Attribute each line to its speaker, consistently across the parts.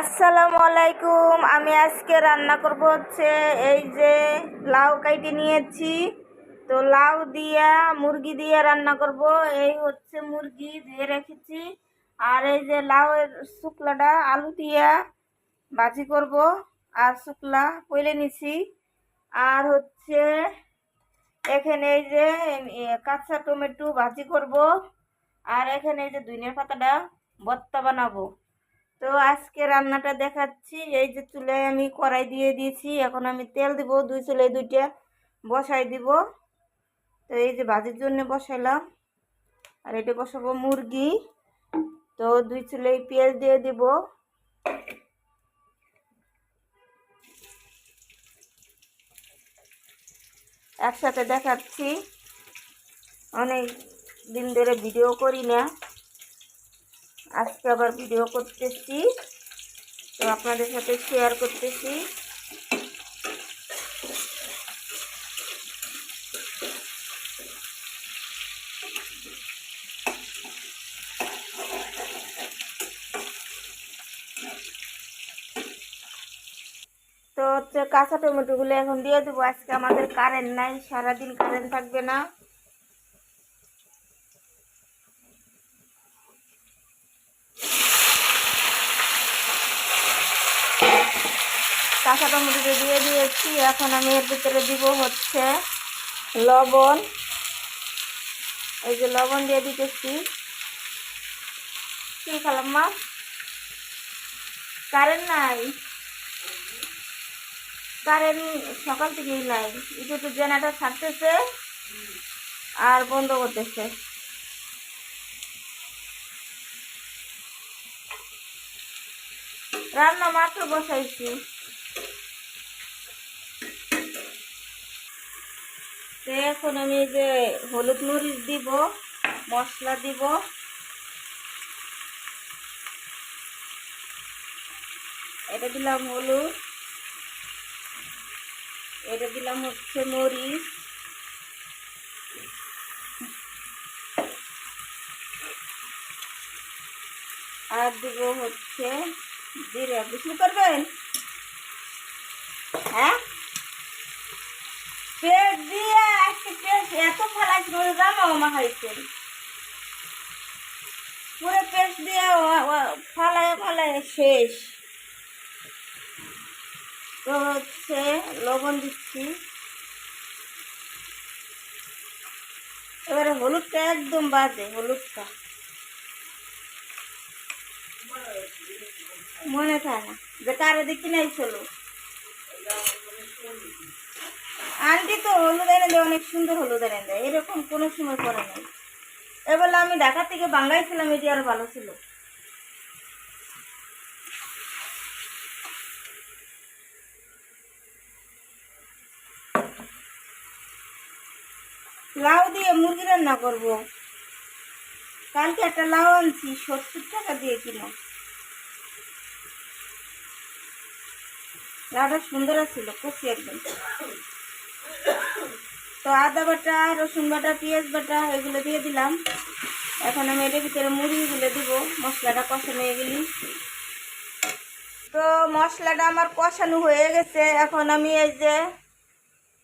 Speaker 1: আসসালামু আলাইকুম। আমি আজকে রান্না করব হচ্ছে এই যে লাউ কাইটে নিয়েছি। তো লাউ দিয়া, মুরগি দিয়ে রান্না করব। এই হচ্ছে মুরগি ধুয়ে রেখেছি। আর এই যে লাউয়ের শুকলাটা, আলু দিয়া ভাজি করব। আর শুকলা কইলে নিছি। আর হচ্ছে এখানে এই যে কাঁচা টমেটো ভাজি করব। আর এখানে এই যে ধনিয়া পাতাটা, ভর্তা বানাবো। তো আজকে রান্নাটা দেখাচ্ছি। এই যে চুলায় আমি কড়াই দিয়ে দিয়েছি। এখন আমি তেল দিব, দুই চুলায় দুইটা বসাই দিব। তো এই যে ভাজির জন্য বসাইলাম। আর এটা বসাবো মুরগি। তো দুই চুলায় পেঁয়াজ দিয়ে দিব। একসাথে দেখাচ্ছি। অনেক দিন ধরে ভিডিও করি না। আজকে আবার ভিডিও করতেছি। তো আপনাদের সাথে শেয়ার করতেছি। তো হচ্ছে কাঁচা টমেটোগুলো এখন দিয়ে দেবো। আজকে আমাদের কারেন্ট নাই, সারাদিন কারেন্ট থাকবে না। কাঁচা টমেটো দিয়ে দিয়েছি। এখন আমি এর ভিতরে দিব হচ্ছে লবণ। এই যে লবণ দিয়ে দিতেছি। কি খালাম মা? কারেন্ট নাই। কারেন্ট সকাল থেকেই নাই। একটু একটু জেনারেটর ছাড়তেছে আর বন্ধ করতেছে। রান্না মাত্র বসাইছি। তো এখন আমি যে হলুদ মরিচ দিব, মশলা দিব। এটা দিলাম হলুদ। এটা দিলাম হচ্ছে মরিচ। আর দিব হচ্ছে জিরা। বেশি করবেন হ্যাঁ পেট দিয়ে পেট এত ফালাই করে জামা মা খাইছেন পুরো পেট দিয়ে ফালায় ফালায় শেষ। তো হচ্ছে লবণ দিচ্ছি। এবারে হলুদটা একদম বাজে, হলুদটা। মনে থাকে না যে কারে দেখি নাই চলো। আন্টি তো হলুদ এনে দেয়, অনেক সুন্দর হলুদ এনে দেয়। এরকম কোনো সময় করে নাই। এবার আমি ঢাকা থেকে বাংলাইছিলাম এটি আরও ভালো ছিল। লাউ দিয়ে মুরগি রান্না করব। কালকে একটা লাউ আনছি, সত্তর টাকা দিয়ে কিনো। লাউটা সুন্দর ছিল, কচি একদম। তো আদা বাটা, রসুন বাটা, পেঁয়াজ বাটা এগুলো দিয়ে দিলাম। এখন আমি এটার ভিতরে মুরগিগুলো দিব, মশলাটা কষানো হয়ে গেলি। তো মশলাটা আমার কষানো হয়ে গেছে। এখন আমি এই যে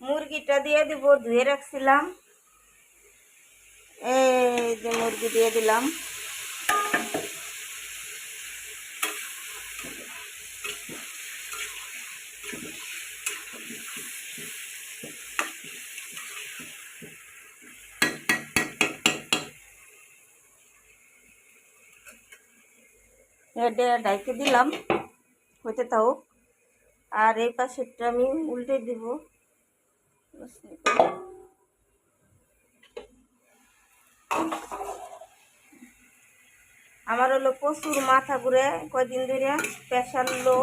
Speaker 1: মুরগিটা দিয়ে দিব, ধুয়ে রাখছিলাম। এই যে মুরগি দিয়ে দিলাম। এটা ডাইকে দিলাম, হইতে তাও আর এই পাশেরটা আমি উল্টে দিব। আমার হলো প্রচুর মাথা ঘুরে, কয়দিন ধরে প্রেশার লো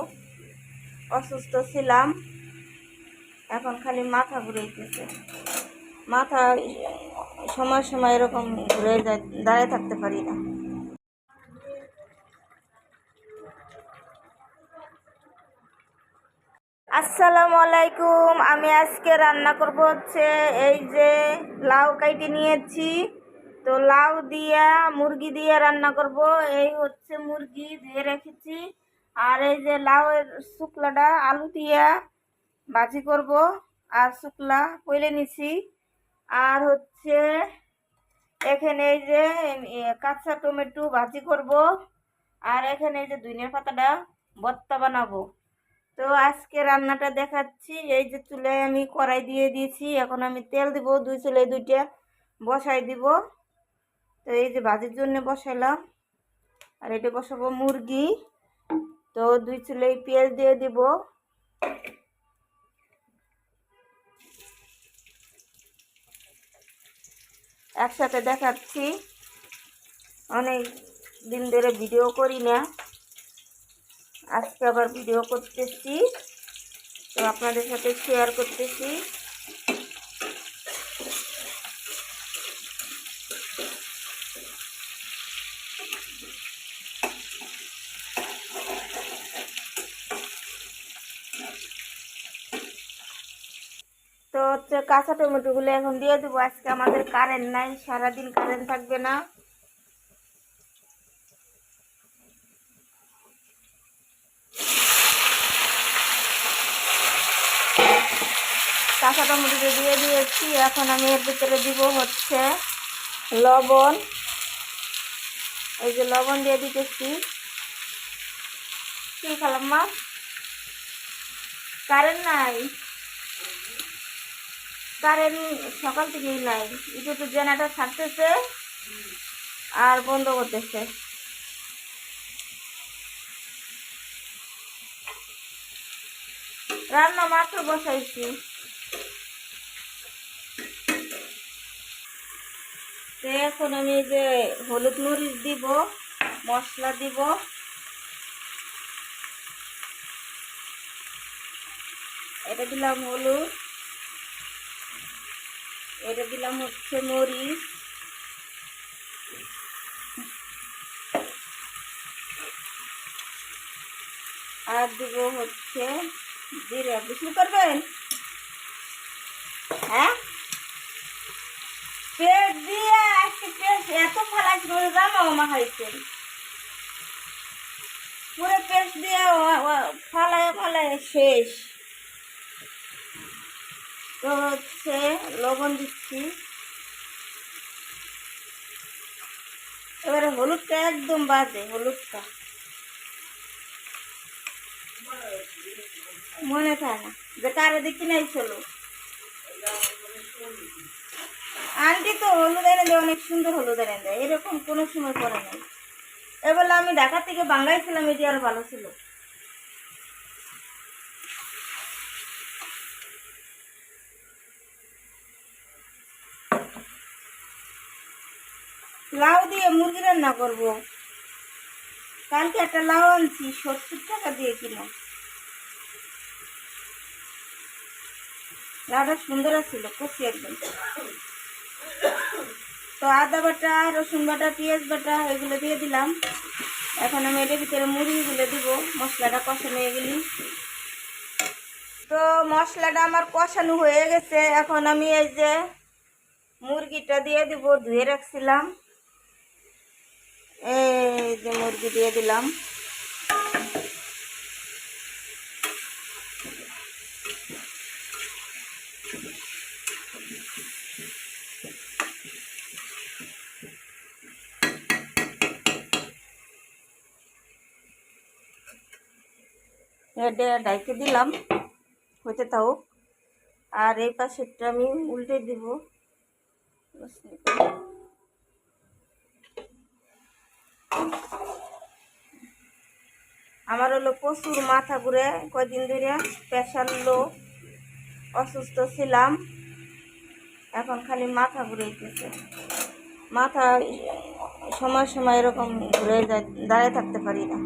Speaker 1: অসুস্থ ছিলাম। এখন খালি মাথা ঘুরেইতেছে। মাথা সময় সময় এরকম ঘুরে যায়, দাঁড়িয়ে থাকতে পারি না। আসসালামু আলাইকুম। আমি আজকে রান্না করব হচ্ছে এই যে লাউ কাইটে নিয়েছি। তো লাউ দিয়া, মুরগি দিয়ে রান্না করব। এই হচ্ছে মুরগি ধুয়ে রেখেছি। আর এই যে লাউয়ের শুকলাটা আলু দিয়া ভাজি করব। আর শুকলা কইলে নিছি। আর হচ্ছে এখানে এই যে কাঁচা টমেটো ভাজি করব। আর এখানে এই যে ধনিয়া পাতাটা, ভর্তা বানাবো। তো আজকে রান্নাটা দেখাচ্ছি। এই যে চুলায় আমি কড়াই দিয়ে দিয়েছি। এখন আমি তেল দিব, দুই চুলায় দুইটা বসাই দিব। তো এই যে ভাজির জন্য বসাইলাম। আর এটা বসাবো মুরগি। তো দুই চুলাই পেঁয়াজ দিয়ে দিব। একসাথে দেখাচ্ছি। অনেক দিন ধরে ভিডিও করি না। আজকে আবার ভিডিও করতেছি। তো আপনাদের সাথে শেয়ার করতেছি। তো হচ্ছে কাঁচা টমেটোগুলো এখন দিয়ে দেবো। আজকে আমাদের কারেন্ট নাই, সারাদিন কারেন্ট থাকবে না। কাঁচা টমেটো দিয়ে দিয়েছি। এখন আমি এর ভিতরে দিব হচ্ছে লবণ। এই যে লবণ দিয়ে দিতেছি। কি খালাম, মা? কারেন্ট নাই। কারেন্ট সকাল থেকেই নাই। একটু তো জেনারেটার ছাড়তেছে আর বন্ধ করতেছে। রান্না মাত্র বসাইছি। তো এখন আমি যে হলুদ মরিচ দিব, মশলা দিব। এটা দিলাম হলুদ। এটা দিলাম হচ্ছে মরিচ। আর দিব হচ্ছে জিরা। বেশি করবেন? হ্যাঁ? পেট দিয়ে আজকে পেট এত ফালাইছি করে জানো মা খাইছেন পুরো পেট দিয়ে ফালায় ফালায় শেষ। তো হচ্ছে লবণ দিচ্ছি। এবারে হলুদটা একদম বাদে হলুদটা। মনে থাকে না, যে কারে দেখি নাই চলো। আন্টি তো হলুদ এনে দেয়, অনেক সুন্দর হলুদ এনে দেয়। এরকম কোনো সময় পরে নাই। এবার আমি ঢাকা থেকে বাঙ্গাইছিলাম এটি আরও ভালো ছিল। লাউ দিয়ে মুরগি রান্না করব। কালকে একটা লাউ আনছি, সত্তর টাকা দিয়ে কিনা। লাউটা সুন্দর ছিল কচি একদম। তো আদা বাটা, রসুন বাটা, পেঁয়াজ বাটা এগুলো দিয়ে দিলাম। এখন আমি এটার ভিতরে মুরগিগুলো দিব, মশলাটা কষানো হয়ে গেলি তো মশলাটা আমার কষানো হয়ে গেছে। এখন আমি এই যে মুরগিটা দিয়ে দিব, ধুয়ে রাখছিলাম। এই যে মুরগি দিয়ে দিলাম। এটা ডাইকে দিলাম হতে তাও আর এই পাশেরটা আমি উল্টে দিব। আমার হলো প্রচুর মাথা ঘুরে, কয়দিন ধরে প্রেশার লো অসুস্থ ছিলাম। এখন খালি মাথা ঘুরেইতেছে মাথা সময় সময় এরকম ঘুরে যায়, দাঁড়িয়ে থাকতে পারি না।